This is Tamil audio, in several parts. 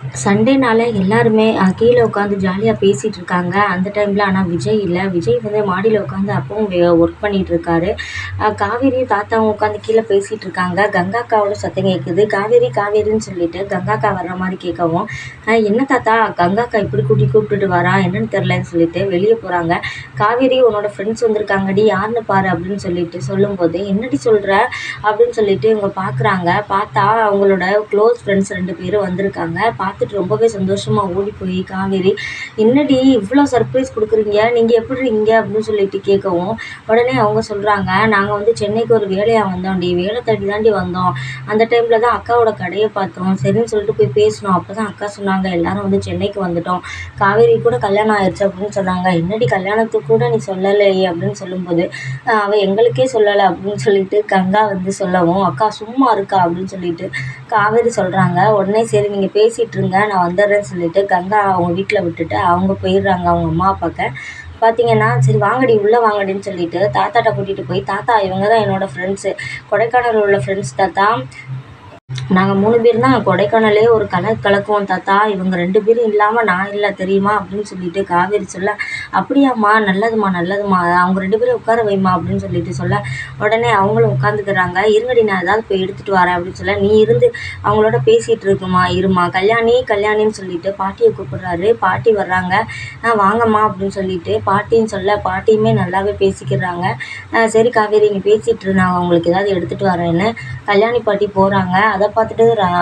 சண்டேனால எல்லாருமே கீழே உட்காந்து ஜாலியாக பேசிகிட்டு இருக்காங்க. அந்த டைமில் ஆனால் விஜய் இல்லை. விஜய் வந்து மாடியில் உட்காந்து அப்பவும் ஒர்க் பண்ணிகிட்டு இருக்காரு. காவேரியும் தாத்தாவும் உட்காந்து கீழே பேசிகிட்டு இருக்காங்க. கங்காக்காவோட சத்தம் கேட்குது காவேரி காவேரின்னு சொல்லிட்டு கங்காக்கா வர்ற மாதிரி கேட்கவும் "அஹ், என்ன தாத்தா? கங்காக்கா இப்படி கூட்டி கூப்பிட்டுட்டு வரா? என்னன்னு தெரிலன்னு சொல்லிட்டு வெளியே போகிறாங்க காவேரி உன்னோட ஃப்ரெண்ட்ஸ் வந்திருக்காங்கடி. யாருன்னு பாரு அப்படின்னு சொல்லிட்டு சொல்லும்போது என்னடி சொல்கிற அப்படின்னு சொல்லிட்டு இவங்க பார்க்குறாங்க பார்த்தா அவங்களோட க்ளோஸ் ஃப்ரெண்ட்ஸ் ரெண்டு பேரும் வந்திருக்காங்க. பார்த்துட்டு ரொம்பவே சந்தோஷமாக ஓடி போய் காவேரி என்னடி இவ்வளோ சர்ப்ரைஸ் கொடுக்குறீங்க? நீங்கள் எப்படி இங்கே? அப்படின்னு சொல்லிட்டு கேட்கவும் உடனே அவங்க சொல்கிறாங்க நாங்கள் வந்து சென்னைக்கு ஒரு வேலையாக வந்தோம்டி. வேலை தேடி தாண்டி வந்தோம். அந்த டைமில் தான் அக்காவோட கடையை பார்த்தோம். சரின்னு சொல்லிட்டு போய் பேசினோம். அப்போ தான் அக்கா சொன்னாங்க எல்லாரும் வந்து சென்னைக்கு வந்துட்டோம். காவேரி கூட கல்யாணம் ஆயிடுச்சு அப்படின்னு சொன்னாங்க என்னடி கல்யாணத்துக்கு கூட நீ சொல்லலையே? அப்படின்னு சொல்லும்போது அவள் அவ எங்களுக்கே சொல்லலை அப்படின்னு சொல்லிட்டு கங்கா வந்து சொல்லவும் அக்கா சும்மா இருக்கா? அப்படின்னு சொல்லிட்டு காவேரி சொல்கிறாங்க உடனே சரி நீங்கள் பேசிகிட்டு விட்டுருங்க நான் வந்துடுறேன்னு சொல்லிட்டு கங்கா அவங்க வீட்டில் விட்டுட்டு அவங்க போயிடுறாங்க அவங்க அம்மா பார்க்க பார்த்தீங்கன்னா சரி வாங்கடி உள்ளே வாங்கடின்னு சொல்லிட்டு தாத்தாட்ட கூட்டிகிட்டு போய் தாத்தா இவங்க தான் என்னோட ஃப்ரெண்ட்ஸு கொடைக்கானல் உள்ள ஃப்ரெண்ட்ஸ் தாத்தா. நாங்கள் மூணு பேர் தான் கொடைக்கானலே ஒரு கலர் கலக்குவோம் தாத்தா. இவங்க ரெண்டு பேரும் இல்லாமல் நான் இல்லை தெரியுமா? அப்படின்னு சொல்லிட்டு காவேரி சொல்ல அப்படியாம்மா நல்லதும்மா நல்லதும்மா. அவங்க ரெண்டு பேரும் உட்கார வைம்மா அப்படின்னு சொல்லிட்டு சொல்ல உடனே அவங்களும் உட்காந்துக்கிறாங்க இருங்கடி நான் ஏதாவது போய் எடுத்துகிட்டு வரேன் அப்படின்னு சொல்ல நீ இருந்து அவங்களோட பேசிகிட்டு இருக்குமா? இருமா. கல்யாணி கல்யாணின்னு சொல்லிட்டு பாட்டியை கூப்பிடுறாரு. பாட்டி வர்றாங்க. வாங்கம்மா அப்படின்னு சொல்லிட்டு பாட்டின்னு சொல்ல பாட்டியுமே நல்லாவே பேசிக்கிறாங்க. சரி காவேரி நீ பேசிகிட்டு நான் அவங்களுக்கு ஏதாவது எடுத்துகிட்டு வரேன்னு கல்யாணி பாட்டி போகிறாங்க அதை பார்த்துட்டு ரா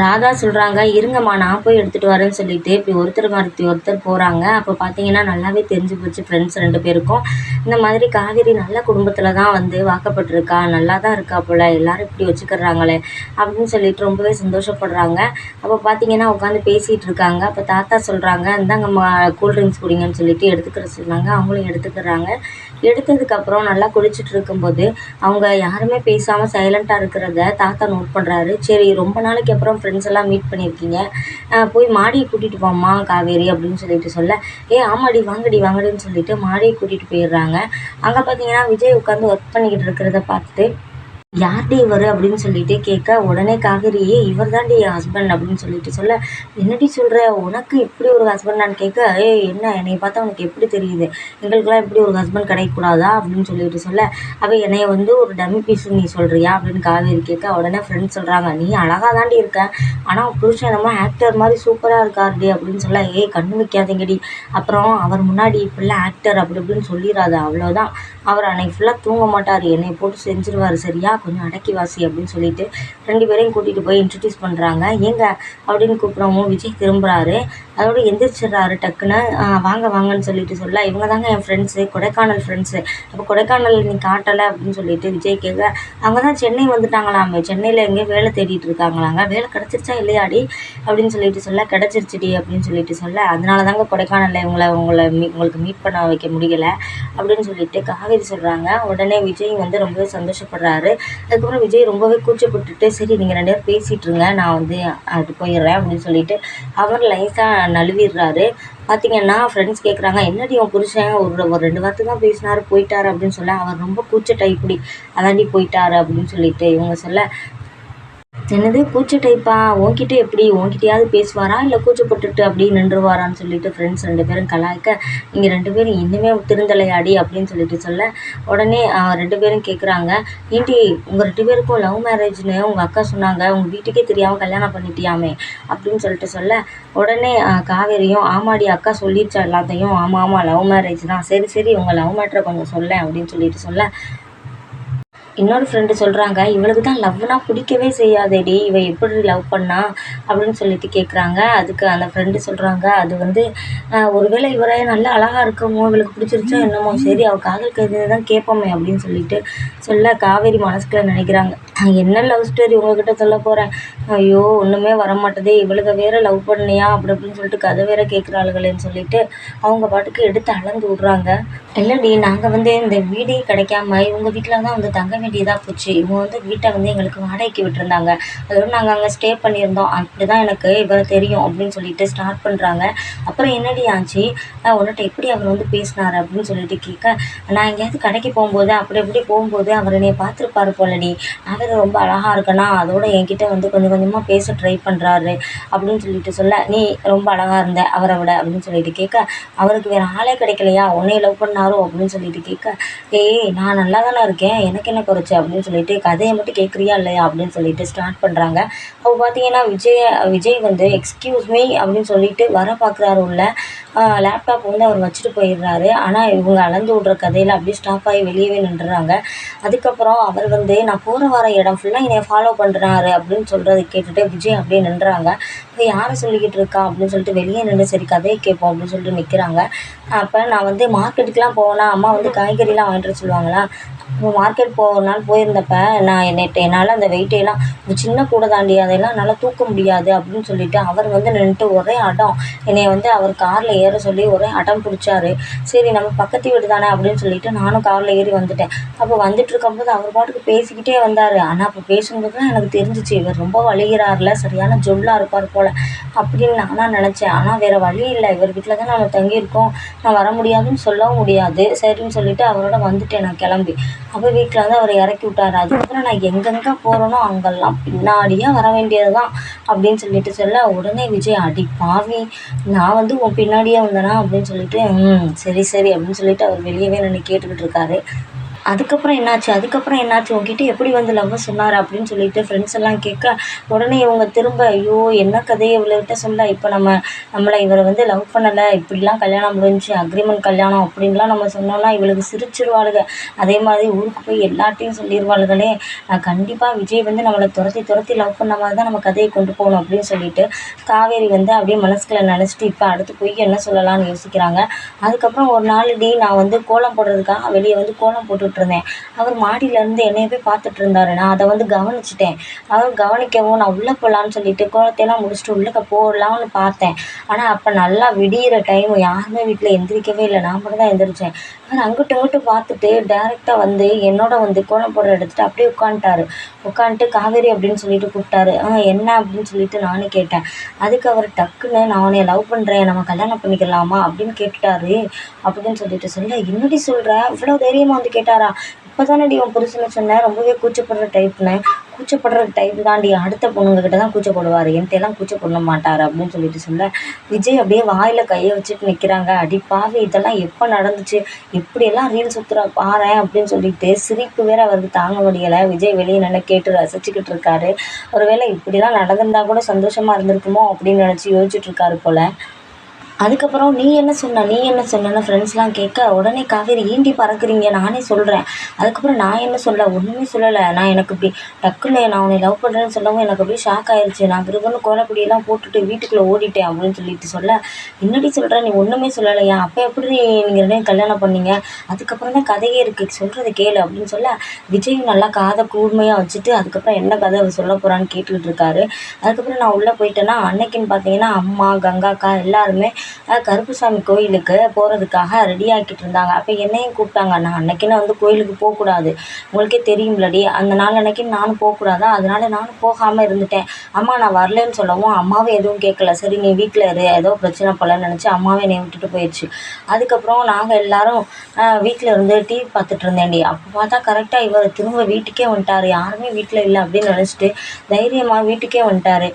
ராதா சொல்கிறாங்க இருங்கம்மா நான் போய் எடுத்துகிட்டு வரேன்னு சொல்லிட்டு. இப்படி ஒருத்தர் மாற்றி ஒருத்தர் போகிறாங்க அப்போ பார்த்தீங்கன்னா நல்லாவே தெரிஞ்சு போச்சு ஃப்ரெண்ட்ஸ் ரெண்டு பேருக்கும். இந்த மாதிரி காவேரி நல்ல குடும்பத்தில் தான் வந்து வாக்கப்பட்டிருக்கா. நல்லா தான் இருக்கா போல். எல்லாரும் இப்படி வச்சுக்கிறாங்களே அப்படின்னு சொல்லிட்டு ரொம்பவே சந்தோஷப்படுறாங்க. அப்போ பார்த்தீங்கன்னா உட்காந்து பேசிகிட்டு இருக்காங்க. அப்போ தாத்தா சொல்கிறாங்க இந்தாங்கம்மா கூல்ட்ரிங்க்ஸ் குடிங்கன்னு சொல்லிட்டு எடுத்துக்கிற சொன்னாங்க. அவங்களும் எடுத்துக்கிறாங்க. எடுத்ததுக்கப்புறம் நல்லா குளிச்சுட்டு இருக்கும்போது அவங்க யாருமே பேசாமல் சைலண்ட்டாக இருக்கிறத தாத்தா நோட் பண்ணுறாரு சரி ரொம்ப நாளைக்கு அப்புறம் ஃப்ரெண்ட்ஸ் எல்லாம் மீட் பண்ணியிருக்கீங்க. போய் மாடியை கூட்டிகிட்டு போம்மா காவேரி அப்படின்னு சொல்லிட்டு சொல்ல ஏ ஆமாடி வாங்கடி வாங்கடின்னு சொல்லிட்டு மாடியை கூட்டிகிட்டு போயிடுறாங்க. அங்கே பார்த்தீங்கன்னா விஜய் உட்காந்து ஒர்க் பண்ணிக்கிட்டு இருக்கிறத பார்த்துட்டு யார்டி இவர் அப்படின்னு சொல்லிட்டு கேட்க உடனே காவேரி இவர் தாண்டி என் ஹஸ்பண்ட் அப்படின்னு சொல்லிட்டு சொல்ல என்னடி சொல்கிற உனக்கு இப்படி ஒரு ஹஸ்பண்டான்னு கேட்க ஏ என்ன? என்னை பார்த்தா உனக்கு எப்படி தெரியுது? எங்களுக்கெல்லாம் இப்படி ஒரு ஹஸ்பண்ட் கிடைக்கக்கூடாதா? அப்படின்னு சொல்லிட்டு சொல்ல அவள் என்னைய வந்து ஒரு டம்மி பீஸ் நீ சொல்கிறியா அப்படின்னு காவேரி கேட்க உடனே ஃப்ரெண்ட்ஸ் சொல்கிறாங்க நீ அழகாக தாண்டி இருக்க. ஆனால் புருஷன் என்னமோ ஆக்டர் மாதிரி சூப்பராக இருக்காருடி அப்படின்னு சொல்ல ஏய் கண்ணு வைக்காதீங்கடி. அப்புறம் அவர் முன்னாடி இப்படிலாம் ஆக்டர் அப்படி இப்படின்னு சொல்லிடாத அவ்வளோதான் அவர் அன்னைக்கு ஃபுல்லாக தூங்க மாட்டார். என்னை போட்டு செஞ்சிருவார். சரியா? கொஞ்சம் அடக்கி வாசி அப்படின்னு சொல்லிட்டு ரெண்டு பேரையும் கூட்டிகிட்டு போய் இன்ட்ரடியூஸ் பண்ணுறாங்க ஏங்க? அப்படின்னு கூப்பிடவும் விஜய் திரும்புகிறாரு அதோட எந்திரிச்சிடுறாரு டக்குன்னு. வாங்க வாங்கன்னு சொல்லிட்டு சொல்ல இவங்க தாங்க என் ஃப்ரெண்ட்ஸு கொடைக்கானல் ஃப்ரெண்ட்ஸு அப்போ கொடைக்கானல் நீ காட்டலை அப்படின்னு சொல்லிட்டு விஜய் கேட்க அவங்க தான் சென்னை வந்துட்டாங்களாமே? சென்னையில் எங்கேயோ வேலை தேடிட்டு இருக்காங்களாங்க? வேலை கிடச்சிருச்சா இல்லையாடி? அப்படின்னு சொல்லிட்டு சொல்ல கிடச்சிருச்சுடி அப்படின்னு சொல்லிட்டு சொல்ல அதனால தாங்க கொடைக்கானலில் இவங்களை உங்களை மீ உங்களுக்கு மீட் பண்ண வைக்க முடியலை அப்படின்னு சொல்லிட்டு காவேரி சொல்கிறாங்க உடனே விஜய் வந்து ரொம்பவே சந்தோஷப்படுறாரு. அதுக்கப்புறம் விஜய் ரொம்பவே கூச்சப்பட்டுட்டு சரி நீங்கள் ரெண்டு பேரும் பேசிகிட்டு இருங்க. நான் வந்து அது போயிடுறேன் அப்படின்னு சொல்லிட்டு அவர் லைஸாக நழுவிடுறாரு. பார்த்தீங்கன்னா ஃப்ரெண்ட்ஸ் கேட்குறாங்க என்னடி உன் புருஷன்? ஒரு ஒரு ரெண்டு வார்த்தை தான் பேசினாரு போயிட்டாரு அப்படின்னு சொல்ல அவர் ரொம்ப கூச்ச டைப்புடி அதாண்டி போயிட்டாரு அப்படின்னு சொல்லிட்டு இவங்க சொல்ல என்னது கூச்ச டைப்பா உன்கிட்ட எப்படி? உன்கிட்டயாவது பேசுவாரா? இல்லை கூச்சப்பட்டுட்டு அப்படியே நின்றுவாரான்னு சொல்லிட்டு ஃப்ரெண்ட்ஸ் ரெண்டு பேரும் கலாய்க்க நீங்கள் ரெண்டு பேரும் இன்னுமே திருந்தலையாடி அப்படின்னு சொல்லிட்டு சொல்ல உடனே ரெண்டு பேரும் கேட்குறாங்க ஏன்டி உங்கள் ரெண்டு பேருக்கும் லவ் மேரேஜ்னு உங்கள் அக்கா சொன்னாங்க உங்கள் வீட்டுக்கே தெரியாமல் கல்யாணம் பண்ணிட்டியாமே? அப்படின்னு சொல்லிட்டு சொல்ல உடனே காவேரியும் ஆமாடி அக்கா சொல்லிடுச்சா எல்லாத்தையும்? ஆமாம் ஆமாம் லவ் மேரேஜ் தான். சரி சரி உங்கள் லவ் மேட்ரை கொஞ்சம் சொல்ல அப்படின்னு சொல்லிட்டு சொல்ல இன்னொரு ஃப்ரெண்டு சொல்கிறாங்க இவளுக்கு தான் லவ்னா பிடிக்கவே செய்யாதேடி இவ எப்படி லவ் பண்ணா? அப்படின்னு சொல்லிட்டு கேட்குறாங்க அதுக்கு அந்த ஃப்ரெண்டு சொல்கிறாங்க அது வந்து ஒருவேளை இவரே நல்லா அழகாக இருக்கமோ இவளுக்கு பிடிச்சிருச்சோ என்னமோ சரி அவள் காதல் கைது தான் கேட்போமே அப்படின்னு சொல்லிட்டு சொல்ல காவேரி மனசுக்குள்ள நினைக்கிறாங்க. என்ன லவ் ஸ்டோரி உங்ககிட்ட சொல்ல போகிறேன் ஐயோ ஒன்றுமே வரமாட்டதே இவளுக்கு வேற லவ் பண்ணியா அப்படி அப்படின்னு சொல்லிட்டு கதை வேற கேட்குறாளுகளேன்னு சொல்லிட்டு அவங்க பாட்டுக்கு எடுத்து அளந்து விட்றாங்க. இல்லடி நாங்கள் வந்து இந்த வீடே கிடைக்காம இவங்க வீட்டில் தான் வந்து தங்க வேண்டியதாக போச்சு. இவங்க வந்து வீட்டை வந்து எங்களுக்கு வாடகைக்கு விட்டுருந்தாங்க. அதோட நாங்கள் அங்கே ஸ்டே பண்ணியிருந்தோம். அப்படி தான் எனக்கு இவரை தெரியும் அப்படின்னு சொல்லிட்டு ஸ்டார்ட் பண்ணுறாங்க அப்புறம் என்னடி ஆச்சு? உன்னிட்ட எப்படி அவர் வந்து பேசினார் அப்படின்னு சொல்லிட்டு கேட்க நான் எங்கேயாவது கடைக்கு போகும்போது அப்படி இப்படி போகும்போது அவர் என்னை பார்த்துருப்பாரு போலடி. நான் இது ரொம்ப அழகாக இருக்கேனா? அதோட என்கிட்ட வந்து கொஞ்சம் கொஞ்சமாக பேச ட்ரை பண்ணுறாரு அப்படின்னு சொல்லிட்டு சொல்ல நீ ரொம்ப அழகாக இருந்த அவரை விட அப்படின்னு சொல்லிட்டு கேட்க அவருக்கு வேறு ஆளே கிடைக்கலையா? உன்னை லவ் பண்ணாரோ அப்படின்னு சொல்லிட்டு கேட்க ஏய் நான் நல்லா தானே இருக்கேன். எனக்கு என்ன குறைச்சி அப்படின்னு சொல்லிட்டு கதையை மட்டும் கேட்குறியா இல்லையா அப்படின்னு சொல்லிட்டு ஸ்டார்ட் பண்ணுறாங்க அப்போ பார்த்தீங்கன்னா விஜய் விஜய் வந்து எக்ஸ்கியூஸ் மீ அப்படின்னு சொல்லிட்டு வர பார்க்குறாரு உள்ள. லேப்டாப் வந்து அவர் வச்சுட்டு போயிடுறாரு. ஆனால் இவங்க அளந்து விட்ற கதையில் அப்படியே ஸ்டாப் ஆகி வெளியவே நின்றுறாங்க. அதுக்கப்புறம் அவர் வந்து நான் போகிற வர இடம் ஃபுல்லாக என்னை ஃபாலோ பண்ணுறாரு அப்படின்னு சொல்கிறத கேட்டுட்டு விஜய் அப்படியே நின்றுறாங்க இப்போ யாரை சொல்லிக்கிட்டு இருக்கா? அப்படின்னு சொல்லிட்டு வெளியே நின்று சரி கதையை கேட்போம் அப்படின்னு சொல்லிட்டு நிற்கிறாங்க அப்போ நான் வந்து மார்க்கெட்டுக்கெலாம் போனால் அம்மா வந்து காய்கறிலாம் வாங்கிட்டு வர சொல்லுவாங்களா? இப்போ மார்க்கெட் போக ஒரு நாள் போயிருந்தப்ப நான் என்னை என்னால் அந்த வெயிட்டையெல்லாம் ஒரு சின்ன கூடை தாண்டி அதெல்லாம் என்னால் தூக்க முடியாது அப்படின்னு சொல்லிவிட்டு அவர் வந்து நின்றுட்டு ஒரே அடம். என்னை வந்து அவர் காரில் ஏற சொல்லி ஒரே அடம் பிடிச்சாரு. சரி நம்ம பக்கத்து வீடு தானே அப்படின்னு சொல்லிட்டு நானும் காரில் ஏறி வந்துட்டேன். அப்போ வந்துட்டு இருக்கும்போது அவர் பாட்டுக்கு பேசிக்கிட்டே வந்தார். ஆனால் அப்போ பேசும்போது தான் எனக்கு தெரிஞ்சிச்சு இவர் ரொம்ப வழிகிறார்ல சரியான ஜொல்லாக இருப்பார் போல் அப்படின்னு நானாக நினச்சேன். ஆனால் வேறு வழி இல்லை. இவர் வீட்டில் தான் நம்ம தங்கியிருக்கோம். நான் வர முடியாதுன்னு சொல்லவும் முடியாது. சரின்னு சொல்லிட்டு அவரோட வந்துட்டேன் நான் கிளம்பி. அப்போ வீட்டில் வந்து அவர் இறக்கி விட்டார். அதுக்கப்புறம் நான் எங்கெங்கே போகிறேனோ அங்கெல்லாம் பின்னாடியே வர வேண்டியது தான் அப்படின்னு சொல்லிட்டு சொல்ல உடனே விஜய் அடி பாவி நான் வந்து உன் பின்னாடியே வந்தேனா? அப்படின்னு சொல்லிட்டு ம் சரி சரி அப்படின்னு சொல்லிட்டு அவர் வெளியவே நின்று கேட்டுக்கிட்டு இருக்காரு. அதுக்கப்புறம் என்னாச்சு? அதுக்கப்புறம் என்னாச்சு? உன்கிட்ட எப்படி வந்து லவ் சொன்னார்? அப்படின்னு சொல்லிட்டு ஃப்ரெண்ட்ஸ் எல்லாம் கேட்க உடனே இவங்க திரும்ப ஐயோ என்ன கதையை இவள்கிட்ட சொல்ல? இப்போ நம்ம நம்மளை இவரை வந்து லவ் பண்ணலை. இப்படிலாம் கல்யாணம் முடிஞ்சு அக்ரிமெண்ட் கல்யாணம் அப்படின்லாம் நம்ம சொன்னோம்னா இவளுக்கு சிரிச்சிருவாளுக. அதே மாதிரி ஊருக்கு போய் எல்லாத்தையும் சொல்லிடுவாளுகளே நான் கண்டிப்பாக விஜய் வந்து நம்மளை துரத்தி துரத்தி லவ் பண்ண மாதிரி தான் நம்ம கதையை கொண்டு போகணும் அப்படின்னு சொல்லிட்டு காவேரி வந்து அப்படியே மனசுக்குள்ள நினச்சிட்டு இப்போ அடுத்து போய் என்ன சொல்லலாம்னு யோசிக்கிறாங்க? அதுக்கப்புறம் ஒரு நாள் டி நான் வந்து கோலம் போடுறதுக்காக வெளியே வந்து கோலம் போட்டு இருந்தேன் அவர் மாடியிலேருந்து என்னைய போய் பார்த்துட்டு இருந்தாரு. நான் அதை வந்து கவனிச்சிட்டேன். அவர் கவனிக்கவும் நான் உள்ளே போகலான்னு சொல்லிட்டு கோலத்தையெல்லாம் முடிச்சுட்டு உள்ளே போடலாம்னு பார்த்தேன். ஆனால் அப்போ நல்லா விடியிற டைம் யாருமே வீட்டில் எந்திரிக்கவே இல்லை. நான் மட்டும் தான் எந்திரிச்சேன். ஆனால் அங்கிட்டு இங்கிட்டு பார்த்துட்டு டேரெக்டாக வந்து என்னோட வந்து கோலம் போடுற எடுத்துகிட்டு அப்படியே உட்காந்துட்டாரு. உட்காந்துட்டு காவேரி அப்படின்னு சொல்லிட்டு கூப்பிட்டாரு. ஆ என்ன அப்படின்னு சொல்லிட்டு நானும் கேட்டேன். அதுக்கு அவர் டக்குன்னு நான் உன்னை லவ் பண்ணுறேன் நம்ம கல்யாணம் பண்ணிக்கலாமா அப்படின்னு கேட்டுட்டாரு. அப்படின்னு சொல்லிட்டு சொல்ல என்னடி சொல்கிற இவ்வளோ தைரியமாக வந்து கேட்டாரா? இப்போ தானடி உன் புருஷனை சொன்னேன் ரொம்பவே கூச்சப்படுற டைப்னு கூச்சப்படுற டைப் தாண்டி அடுத்த பொண்ணுங்கக்கிட்ட தான் கூச்சப்படுவார். என்கிட்டலாம் கூச்சப்பட மாட்டார் அப்படின்னு சொல்லிட்டு சொல்ல. விஜய் அப்படியே வாயில் கையை வச்சுட்டு நிற்கிறாங்க அடி பாவி இதெல்லாம் எப்போ நடந்துச்சு? எப்படியெல்லாம் ரீல் சுற்றுறா பாரு அப்படின்னு சொல்லிட்டு சிரிப்பு வேற அவருக்கு தாங்க முடியலை. விஜய் வெளியே நின்று கேட்டு ரசிச்சுக்கிட்டு இருக்காரு. ஒருவேளை இப்படிலாம் நடந்திருந்தா கூட சந்தோஷமாக இருந்திருக்குமோ அப்படின்னு நினச்சி யோசிச்சுட்டு இருக்காரு போல். அதுக்கப்புறம் நீ என்ன சொன்ன? நீ என்ன சொன்னன்னு ஃப்ரெண்ட்ஸ்லாம் கேட்க உடனே காவேரி ஏண்டி பறக்குறீங்க? நானே சொல்கிறேன் அதுக்கப்புறம் நான் என்ன சொல்ல? ஒன்றுமே சொல்லலை. நான் எனக்கு இப்படி டக்குன்னு நான் உன்னை லவ் பண்ணுறேன்னு சொல்லவும் எனக்கு அப்படியே ஷாக் ஆயிடுச்சு நான் கிருபன்னு கோலப்பொடியெல்லாம் போட்டுட்டு வீட்டுக்குள்ளே ஓடிட்டேன் அப்படின்னு சொல்லிட்டு சொல்ல என்னடி சொல்கிறேன் நீ ஒன்றுமே சொல்லலையா? அப்போ எப்படி நீங்கள் கல்யாணம் பண்ணீங்க? அதுக்கப்புறம் தான் கதையே இருக்குது சொல்கிறது கேளு அப்படின்னு சொல்ல விஜய் நல்லா காதை கூர்மையாக வச்சுட்டு அதுக்கப்புறம் என்ன கதை அவர் சொல்ல போகிறான்னு கேட்டுக்கிட்டு இருக்காரு. அதுக்கப்புறம் நான் உள்ளே போயிட்டேன்னா அன்னைக்குன்னு பார்த்தீங்கன்னா அம்மா கங்காக்கா எல்லாருமே கருப்புசாமி கோயிலுக்கு போகிறதுக்காக ரெடி ஆக்கிட்டு இருந்தாங்க. அப்போ என்னையும் கூப்பிட்டாங்க. நான் அன்னைக்குன்னு வந்து கோயிலுக்கு போகக்கூடாது. உங்களுக்கே தெரியும்லடி. அந்த நாள் அன்னைக்கு நானும் போகக்கூடாதா? அதனால நானும் போகாமல் இருந்துட்டேன். அம்மா நான் வரலன்னு சொல்லவும் அம்மாவும் எதுவும் கேட்கல. சரி நீ வீட்டில் இரு. ஏதோ பிரச்சனை போலன்னு நினச்சி அம்மாவே என்னை விட்டுட்டு போயிடுச்சு அதுக்கப்புறம் நாங்கள் எல்லாரும் வீட்டில் இருந்து டிவி பார்த்துட்டு இருந்தேன்டி. அப்போ பார்த்தா கரெக்டாக இவர் திரும்ப வீட்டுக்கே வந்துட்டார். யாருமே வீட்டில் இல்லை அப்படின்னு நினச்சிட்டு தைரியமாக வீட்டுக்கே வந்துட்டார்.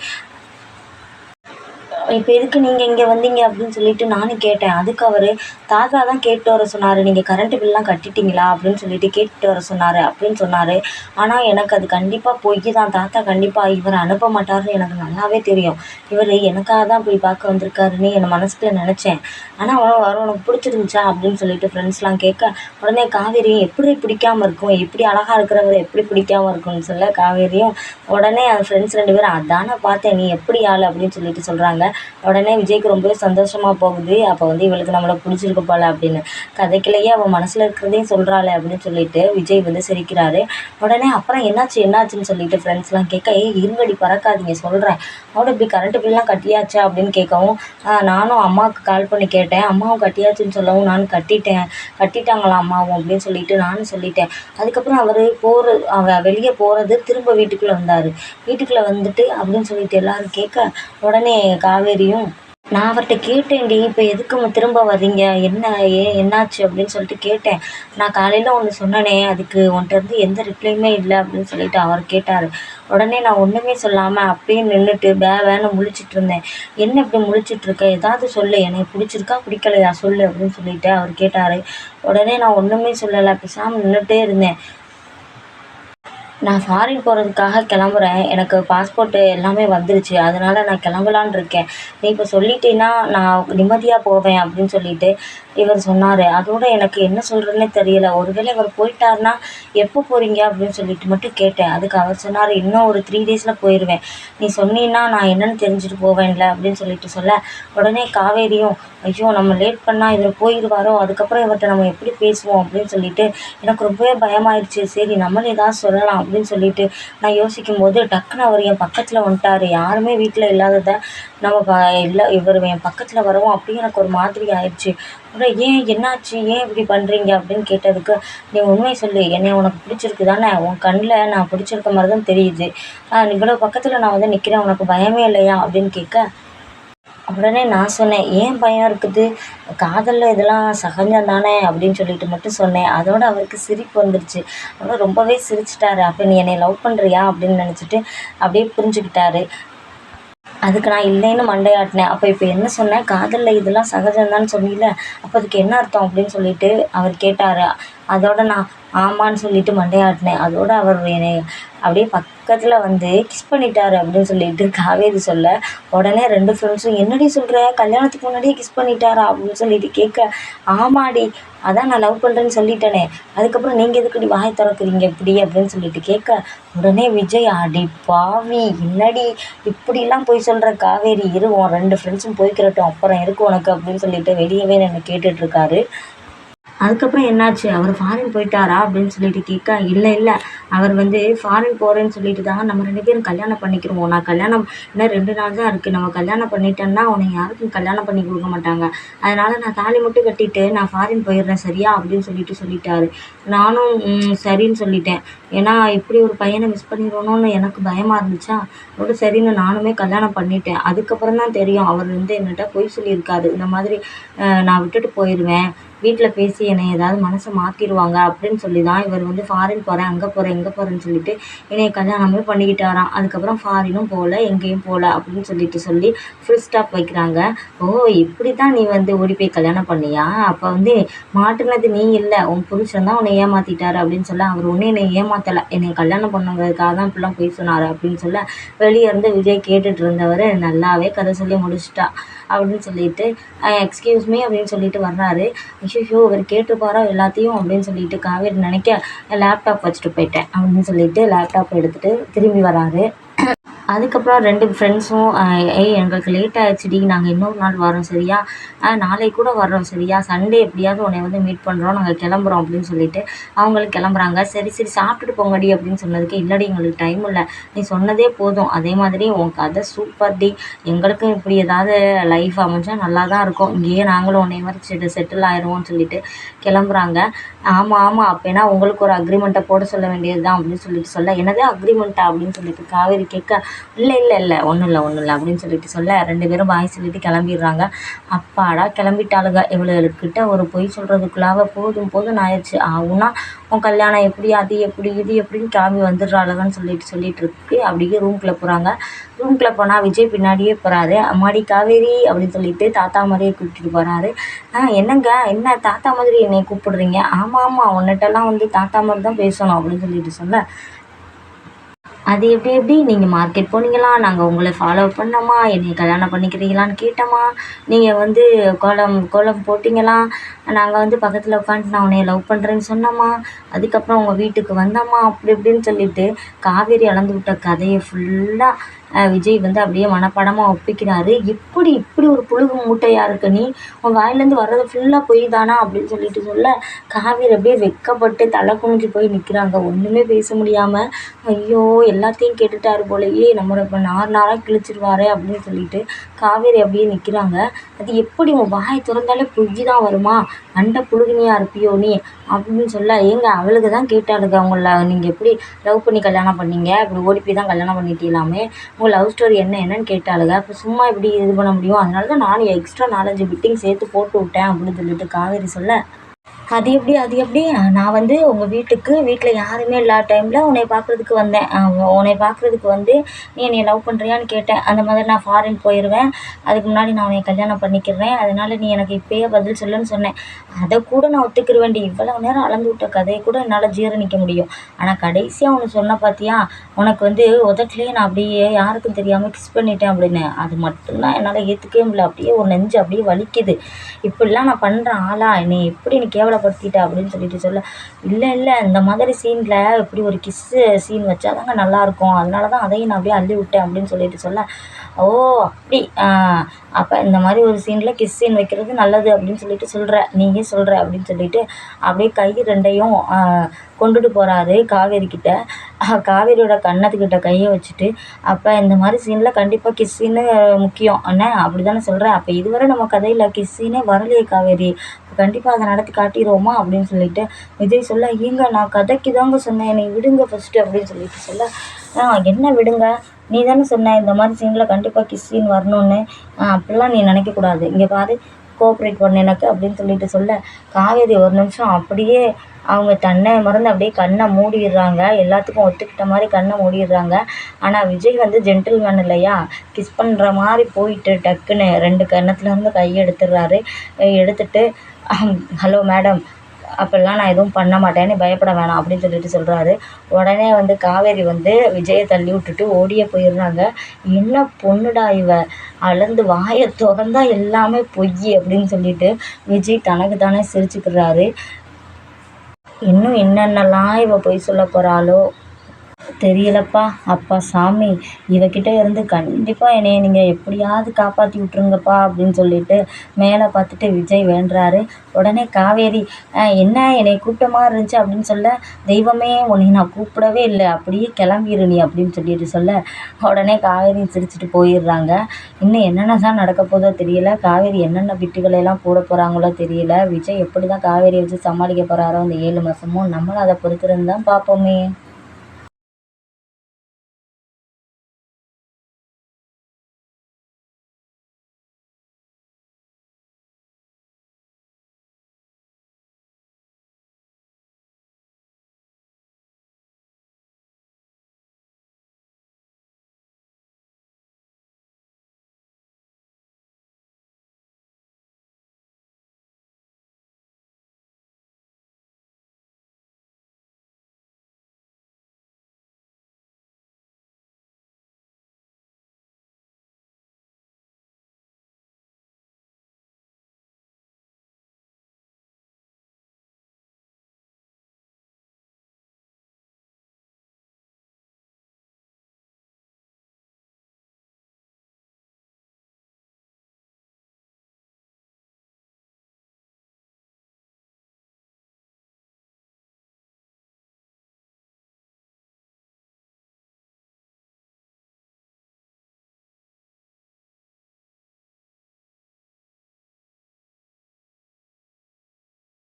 இப்போ எதுக்கு நீங்கள் இங்கே வந்தீங்க அப்படின்னு சொல்லிட்டு நானும் கேட்டேன். அதுக்கு அவர் தாத்தா தான் கேட்டு வர சொன்னார். நீங்கள் கரண்ட்டு பில்லாம் கட்டிட்டீங்களா அப்படின்னு சொல்லிட்டு கேட்டுட்டு வர சொன்னார் அப்படின்னு சொன்னார். ஆனால் எனக்கு அது கண்டிப்பாக போய் தான். தாத்தா கண்டிப்பாக இவரை அனுப்ப மாட்டார்னு எனக்கு நல்லாவே தெரியும். இவர் எனக்காக தான் போய் பார்க்க வந்திருக்காருன்னு என் மனசுக்குள்ள நினச்சேன். ஆனால் அவன் வர உனக்கு பிடிச்சிருந்துச்சா அப்படின்னு சொல்லிட்டு ஃப்ரெண்ட்ஸ்லாம் கேட்க உடனே காவேரியும் எப்படி பிடிக்காமல் இருக்கும்? எப்படி அழகாக இருக்கிறவர் எப்படி பிடிக்காமல் இருக்கும்னு சொல்ல காவேரியும் உடனே அந்த ஃப்ரெண்ட்ஸ் ரெண்டு பேரும் அதானே பார்த்தேன் நீ எப்படி ஆள்? அப்படின்னு சொல்லிட்டு சொல்கிறாங்க உடனே விஜய்க்கு ரொம்பவே சந்தோஷமாக போகுது. அப்போ வந்து இவளுக்கு நம்மளை பிடிச்சிருக்கு போல அப்படின்னு. கதைக்குள்ளேயே அவள் மனசில் இருக்கிறதையும் சொல்கிறாளே அப்படின்னு சொல்லிட்டு விஜய் வந்து சிரிக்கிறாரு. உடனே அப்புறம் என்னாச்சு என்னாச்சுன்னு சொல்லிட்டு ஃப்ரெண்ட்ஸ்லாம் கேட்க ஏய் இருங்கடி பறக்காதீங்க சொல்கிறேன் அவட இப்படி கரண்ட்டு பில்லாம் கட்டியாச்சா? அப்படின்னு கேட்கவும் நானும் அம்மாவுக்கு கால் பண்ணி கேட்டேன். அம்மாவும் கட்டியாச்சுன்னு சொல்லவும் நானும் கட்டிட்டேன். கட்டிட்டாங்களா அம்மாவும்? அப்படின்னு சொல்லிட்டு நானும் சொல்லிட்டேன். அதுக்கப்புறம் அவர் போகிற அவ வெளியே போகிறது திரும்ப வீட்டுக்குள்ளே வந்தார். வீட்டுக்குள்ளே வந்துட்டு அப்படின்னு சொல்லிட்டு எல்லாரும் கேட்க உடனே தெரியும். நான் அவர்கிட்ட கேட்டேன்டி இப்போ எதுக்கு திரும்ப வர்றீங்க என்ன ஏன் என்னாச்சு அப்படின்னு சொல்லிட்டு கேட்டேன். நான் காலையில் ஒன்று சொன்னனே அதுக்கு உன்கிட்டருந்து எந்த ரிப்ளையுமே இல்லை அப்படின்னு சொல்லிட்டு அவர் கேட்டார். உடனே நான் ஒன்றுமே சொல்லாமல் அப்படியே நின்றுட்டு பே வேன்னு முழிச்சிட்டு இருந்தேன். என்ன இப்படி முழிச்சிட்ருக்க ஏதாவது சொல்லு எனக்கு பிடிச்சிருக்கா பிடிக்கலையா? சொல்லு அப்படின்னு சொல்லிட்டு அவர் கேட்டார். உடனே நான் ஒன்றுமே சொல்லலை பேசாமல் நின்றுட்டே இருந்தேன். நான் ஃபாரின் போகிறதுக்காக கிளம்புறேன். எனக்கு பாஸ்போர்ட்டு எல்லாமே வந்துருச்சு. அதனால் நான் கிளம்பலான்னு இருக்கேன். நீ இப்போ சொல்லிட்டீன்னா நான் நிம்மதியாக போவேன் அப்படின்னு சொல்லிட்டு இவர் சொன்னார். அதோட எனக்கு என்ன சொல்கிறதுனே தெரியல. ஒருவேளை இவர் போயிட்டார்னா எப்போ போகிறீங்க அப்படின்னு சொல்லிட்டு மட்டும் கேட்டேன். அதுக்கு அவர் சொன்னார் இன்னும் ஒரு த்ரீ டேஸில் போயிடுவேன் நீ சொன்னீன்னா நான் என்னென்னு தெரிஞ்சுட்டு போவேன்ல அப்படின்னு சொல்லிட்டு சொல்ல உடனே காவேரியும் ஐயோ நம்ம லேட் பண்ணால் இவர் போயிடுவாரோ அதுக்கப்புறம் இவர்கிட்ட நம்ம எப்படி பேசுவோம்? அப்படின்னு சொல்லிட்டு எனக்கு ரொம்பவே பயமாயிருச்சு. சரி நம்மளும் ஏதாவது சொல்லலாம். அப்படின்னு சொல்லிட்டு நான் யோசிக்கும் போது டக்குன்னு அவர் என் பக்கத்தில் வந்துட்டார். யாருமே வீட்டில் இல்லாததை நம்ம ப இல்லை இவர் என் பக்கத்தில் வரவும் அப்படியே எனக்கு ஒரு மாதிரி ஆயிடுச்சு. அப்புறம் ஏன் என்னாச்சு? ஏன் இப்படி பண்ணுறீங்க அப்படின்னு கேட்டதுக்கு நீ உண்மை சொல்லு. என்னை உனக்கு பிடிச்சிருக்கு தானே உன் கண்ணில் நான் பிடிச்சிருக்க மாதிரி தான் தெரியுது இவ்வளோ பக்கத்தில் நான் வந்து நிற்கிறேன் உனக்கு பயமே இல்லையா? அப்படின்னு கேட்க உடனே நான் சொன்னேன் ஏன் பயம் இருக்குது? காதலில் இதெல்லாம் சகஜம் தானே? அப்படின்னு சொல்லிட்டு மட்டும் சொன்னேன். அதோட அவருக்கு சிரிப்பு வந்துருச்சு. அவர் ரொம்பவே சிரிச்சிட்டாரு. அப்போ நீ என்னை லவ் பண்ணுறியா அப்படின்னு நினச்சிட்டு அப்படியே புரிஞ்சுக்கிட்டாரு. அதுக்கு நான் இல்லைன்னு மண்டையாட்டினேன். அப்போ இப்போ என்ன சொன்னேன்? காதலில் இதெல்லாம் சகஜம் தான் சொன்னீல அப்போ அதுக்கு என்ன அர்த்தம்? அப்படின்னு சொல்லிட்டு அவர் கேட்டார். அதோட நான் ஆமான்னு சொல்லிட்டு மண்டையாட்டினேன். அதோட அவர் என்னை அப்படியே பக்கத்தில் வந்து கிஸ் பண்ணிட்டாரு அப்படின்னு சொல்லிட்டு காவேரி சொல்ல உடனே ரெண்டு ஃப்ரெண்ட்ஸும் என்னடி சொல்கிற கல்யாணத்துக்கு முன்னாடியே கிஸ் பண்ணிட்டாரா? அப்படின்னு சொல்லிட்டு கேட்க ஆமாடி அதான் நான் லவ் பண்ணுறேன்னு சொல்லிட்டேனே. அதுக்கப்புறம் நீங்கள் எதுக்குடி வாய் திறக்குறீங்க இப்படி? அப்படின்னு சொல்லிட்டு கேட்க உடனே விஜய் அடி பாவி என்னடி இப்படிலாம் போய் சொல்கிற காவேரி? இரு உன் ரெண்டு ஃப்ரெண்ட்ஸும் போய்க்கிறட்டும் அப்புறம் இருக்கு உனக்கு அப்படின்னு சொல்லிட்டு வெளியவே என்னை கேட்டுட்ருக்காரு அதுக்கப்புறம் என்னாச்சு? அவர் ஃபாரின் போயிட்டாரா? அப்படின்னு சொல்லிட்டு கேட்க இல்லை இல்லை. அவர் வந்து ஃபாரின் போகிறேன்னு சொல்லிட்டு தான் நம்ம ரெண்டு பேரும் கல்யாணம் பண்ணிக்கிறோம். நான் கல்யாணம் இன்னும் ரெண்டு நாள் தான் இருக்குது நம்ம கல்யாணம் பண்ணிட்டேன்னா அவனை யாருக்கும் கல்யாணம் பண்ணி கொடுக்க மாட்டாங்க. அதனால் நான் தாலி மட்டும் கட்டிட்டு நான் ஃபாரின் போயிடுறேன் சரியா? அப்படின்னு சொல்லிட்டு சொல்லிட்டாரு. நானும் சரின்னு சொல்லிட்டேன். ஏன்னா இப்படி ஒரு பையனை மிஸ் பண்ணிடுவோன்னு எனக்கு பயமாக இருந்துச்சா? அதோட சரின்னு நானுமே கல்யாணம் பண்ணிட்டேன். அதுக்கப்புறம் தான் தெரியும். அவர் வந்து என்னட்ட பொய் சொல்லியிருக்காரு. இந்த மாதிரி நான் விட்டுட்டு போயிடுவேன் வீட்டில் பேசி என்னை ஏதாவது மனசை மாற்றிடுவாங்க அப்படின்னு சொல்லி தான் இவர் வந்து ஃபாரின் போகிறேன் அங்கே போகிறேன் எங்கே போகிறேன்னு சொல்லிட்டு என்னை கல்யாணமே பண்ணிக்கிட்டாராம். அதுக்கப்புறம் ஃபாரினும் போகல எங்கேயும் போகல அப்படின்னு சொல்லிட்டு சொல்லி ஃபுல் ஸ்டாப் வைக்கிறாங்க. ஓ இப்படி தான் நீ வந்து ஓடி போய் கல்யாணம் பண்ணியா? அப்போ வந்து மாட்டுனது நீ இல்லை. உன் புருஷன் தான் உன்னை ஏமாற்றிட்டாரு அப்படின்னு சொல்ல அவர் ஒன்றும் என்னை ஏமாற்றலை என்னை கல்யாணம் பண்ணுங்கிறதுக்காக தான் இப்படிலாம் போய் சொன்னார் அப்படின்னு சொல்ல வெளியே இருந்து விஜய் கேட்டுட்டு இருந்தவர் நல்லாவே கதை சொல்லி முடிச்சிட்டா அப்படின்னு சொல்லிட்டு எக்ஸ்கியூஸ் மீ அப்படின்னு சொல்லிட்டு வர்றாரு. ஐயோ இவர் கேட்டிருப்பாரோ எல்லாத்தையும் அப்படின்னு சொல்லிட்டு காவேரி நினைக்க லேப்டாப் வச்சுட்டு போயிட்டேன் அப்படின்னு சொல்லிட்டு லேப்டாப் எடுத்துகிட்டு திரும்பி வராரு அதுக்கப்புறம் ரெண்டு ஃப்ரெண்ட்ஸும் ஏய் எங்களுக்கு லேட் ஆகிடுச்சிடி நாங்கள் இன்னொரு நாள் வரோம் சரியா? நாளைக்கு கூட வர்றோம் சரியா? சண்டே எப்படியாவது உன்னை வந்து மீட் பண்ணுறோம் நாங்கள் கிளம்புறோம் அப்படின்னு சொல்லிட்டு அவங்களும் கிளம்புறாங்க. சரி சரி சாப்பிட்டுட்டு போங்கடி அப்படின்னு சொன்னதுக்கு இல்லடி எங்களுக்கு டைம் இல்லை. நீ சொன்னதே போதும். அதே மாதிரி உன் கதை சூப்பர் டி. எங்களுக்கும் இப்படி ஏதாவது லைஃப் அமைஞ்சா நல்லா தான் இருக்கும். இங்கேயே நாங்களும் உன்னை மாதிரி செட்டு செட்டில் ஆயிடுவோம்னு சொல்லிட்டு கிளம்புறாங்க. ஆமாம் ஆமாம் அப்போனா உங்களுக்கு ஒரு அக்ரிமெண்ட்டை போட சொல்ல வேண்டியது தான் அப்படின்னு சொல்லிட்டு சொல்ல என்னதே அக்ரிமெண்ட்டா அப்படின்னு சொல்லிட்டு காவேரி கேட்க இல்லை இல்லை இல்லை. ஒன்றும் இல்லை ஒன்றும் இல்லை அப்படின்னு சொல்லிட்டு சொல்ல ரெண்டு பேரும் பாய் சொல்லிட்டு கிளம்பிடுறாங்க. அப்பாடா கிளம்பிட்டாளுங்க. இவளுக்கிட்ட ஒரு பொய் சொல்கிறதுக்குள்ளாக போதும் போதும் ஆயிடுச்சு. ஆகுனா உன் கல்யாணம் எப்படி அது எப்படி இது எப்படின்னு கிளம்பி வந்துடுறாளுங்கன்னு சொல்லிட்டு சொல்லிட்டு இருக்கு. அப்படியே ரூம்குள்ளே போகிறாங்க ரூம்குள்ளே போனால் விஜய் பின்னாடியே போகிறாரு அம்மாடி காவேரி அப்படின்னு சொல்லிட்டு தாத்தா மாதிரியே கூப்பிட்டுட்டு போகிறாரு ஆ என்னங்க? என்ன தாத்தா மாதிரி என்னை கூப்பிடுறீங்க? ஆமாம் ஆமாம் உன்னிட்டலாம் வந்து தாத்தா மாதிரி தான் பேசணும் அப்படின்னு சொல்லிட்டு சொல்ல அது எப்படி எப்படி? நீங்கள் மார்க்கெட் போனீங்களா? நாங்கள் உங்களை ஃபாலோ பண்ணோமா? என்னை கல்யாணம் பண்ணிக்கிறீங்களான்னு கேட்டோமா? நீங்கள் வந்து கோலம் கோலம் போட்டிங்களா? நாங்கள் வந்து பக்கத்தில் உட்காந்துட்டு நான் உன்னை லவ் பண்ணுறேன்னு சொன்னோமா? அதுக்கப்புறம் உங்கள் வீட்டுக்கு வந்தோமா? அப்படி இப்படின்னு சொல்லிட்டு காவேரி அளந்து விட்ட கதையை ஃபுல்லாக விஜய் வந்து அப்படியே மனப்பாடமாக ஒப்பிக்கிறாரு. எப்படி இப்படி ஒரு புழுகு மூட்டையாக இருக்க நீ உன் வாயிலேருந்து வர்றது ஃபுல்லாக பொய் தானா அப்படின்னு சொல்லிட்டு சொல்ல காவேரி அப்படியே வெக்கப்பட்டு தலை குனிஞ்சு போய் நிற்கிறாங்க ஒன்றுமே பேச முடியாமல் ஐயோ எல்லாத்தையும் கேட்டுட்டாரு போலயே நம்மளை இப்போ நார் நாராக கிழிச்சிருவாரு அப்படின்னு சொல்லிட்டு காவேரி அப்படியே நிற்கிறாங்க அது எப்படி உன் வாயை திறந்தாலே பொய் தான் வருமா? அண்டை புழுகினியாக இருப்பியோ நீ? அப்படின்னு சொல்ல ஏங்க அவளுக்கு தான் கேட்டாளுங்க அவங்கள நீங்கள் எப்படி லவ் பண்ணி கல்யாணம் பண்ணீங்க? இப்படி ஓடி போய் தான் கல்யாணம் பண்ணிட்டீங்களாமே? உங்கள் லவ் ஸ்டோரி என்ன என்னன்னு கேட்டாளுங்க. அப்போ சும்மா இப்படி இது பண்ண முடியும்? அதனால தான் நானும் எக்ஸ்ட்ரா நாலஞ்சு பிட்டிங் சேர்த்து போட்டு விட்டேன் அப்படின்னு சொல்லிட்டு காவேரி சொல்ல. அது எப்படி அது எப்படி? நான் வந்து உங்கள் வீட்டுக்கு வீட்டில் யாருமே இல்லாத டைமில் உன்னை பார்க்குறதுக்கு வந்தேன். உன்னை பார்க்குறதுக்கு வந்து நீ என்னை லவ் பண்ணுறியான்னு கேட்டேன். அந்த மாதிரி நான் ஃபாரின் போயிடுவேன் அதுக்கு முன்னாடி நான் உன்னை கல்யாணம் பண்ணிக்கிறேன். அதனால் நீ எனக்கு இப்போயே பதில் சொல்லுன்னு சொன்னேன். அதை கூட நான் ஒத்துக்கிற வேண்டி நேரம் அளந்து விட்ட கதையை கூட என்னால் ஜீரணிக்க முடியும். ஆனால் கடைசியாக ஒன்று சொன்ன பார்த்தியா உனக்கு வந்து உதட்டிலே நான் அப்படியே யாருக்கும் தெரியாமல் கிஸ் பண்ணிட்டேன் அப்படின்னு. அது மட்டும்தான் என்னால் ஏற்றுக்கவே முடியல. அப்படியே ஒரு நெஞ்சு அப்படியே வலிக்குது. இப்படிலாம் நான் பண்ணுற ஆளா? என்னை எப்படி நீ கேவலப்படுத்திட்ட அப்படின்னு சொல்லிட்டு சொல்ல இல்லை இல்லை இந்த மாதிரி சீனில் இப்படி ஒரு கிஸ்ஸு சீன் வச்சா தாங்க நல்லாயிருக்கும். அதனால தான் அதையும் நான் அப்படியே அள்ளி விட்டேன். அப்படின்னு சொல்லிட்டு சொல்ல ஓ அப்படி அப்போ இந்த மாதிரி ஒரு சீனில் கிஸ் சீன் வைக்கிறது நல்லது. அப்படின்னு சொல்லிட்டு சொல்கிற நீயே சொல்கிற அப்படின்னு சொல்லிட்டு அப்படியே கை ரெண்டையும் கொண்டுட்டு போகிறாரு காவேரி கிட்ட. காவேரியோட கண்ணத்துக்கிட்ட கையை வச்சுட்டு அப்போ இந்த மாதிரி சீனில் கண்டிப்பாக கிஸ் சீனு முக்கியம். அண்ணே அப்படி தானே சொல்கிறேன் அப்போ இதுவரை நம்ம கதையில் கிஸ் சீனே வரலையே காவேரி. கண்டிப்பாக அதை நடத்தி காட்டிடுவோமா அப்படின்னு சொல்லிட்டு விஜய் சொல்ல ஏங்க நான் கதைக்கு தாங்க சொன்னேன். என்னை விடுங்க ஃபஸ்ட்டு அப்படின்னு சொல்லிட்டு சொல்ல என்ன விடுங்க? நீ தானே சொன்ன இந்த மாதிரி சீனில் கண்டிப்பாக கிஸ் சீன் வரணும்னு. அப்படிலாம் நீ நினைக்கக்கூடாது இங்கே பாரு கோஆப்ரேட் பண்ணு எனக்கு அப்படின்னு சொல்லிட்டு சொல்ல. காவேரி ஒரு நிமிஷம் அப்படியே அவங்க தன்னை மறந்து அப்படியே கண்ணை மூடிடுறாங்க. எல்லாத்துக்கும் ஒத்துக்கிட்ட மாதிரி கண்ணை மூடிடுறாங்க. ஆனால் விஜய் வந்து ஜென்டில்மேன் இல்லையா? கிஸ் பண்ணுற மாதிரி போயிட்டு டக்குன்னு ரெண்டு கன்னத்துலேருந்து கையை எடுத்துடுறாரு. எடுத்துட்டு ஹலோ மேடம் அப்படிலாம் நான் எதுவும் பண்ண மாட்டேன் நீ பயப்பட வேணாம் அப்படின்னு சொல்லிட்டு சொல்கிறாரு உடனே வந்து காவேரி வந்து விஜயை தள்ளி விட்டுட்டு ஓடியே போயிடுறாங்க. என்ன பொண்ணுடா இவ? அளந்து வாயை திறந்தா எல்லாமே பொய் அப்படின்னு சொல்லிட்டு விஜய் தனக்கு தானே சிரிச்சுக்கிறாரு இன்னும் என்னென்னலாம் இவ பொய் சொல்ல போகிறாளோ தெரியலப்பா. அப்பா சாமி இவகிட்ட இருந்து கண்டிப்பாக என்னைய நீங்கள் எப்படியாவது காப்பாற்றி விட்ருங்கப்பா அப்படின்னு சொல்லிட்டு மேலே பார்த்துட்டு விஜய் வேண்டுறாரு. உடனே காவேரி என்ன என்னை? கூப்பிட்ட மாதிரி இருந்துச்சு? அப்படின்னு சொல்ல தெய்வமே உன்னை நான் கூப்பிடவே இல்லை. அப்படியே கிளம்பிடு நீ அப்படின்னு சொல்லிட்டு சொல்ல உடனே காவேரி சிரிச்சுட்டு போயிடுறாங்க. இன்னும் என்னென்ன தான் நடக்க போதோ தெரியல. காவேரி என்னென்ன பிட்டுகளை எல்லாம் போட போகிறாங்களோ தெரியல. விஜய் எப்படி தான் காவேரியை வச்சு சமாளிக்க போகிறாரோ அந்த ஏழு மாதமும் நம்மளும் அதை பொறுத்திருந்து தான் பார்ப்போமே.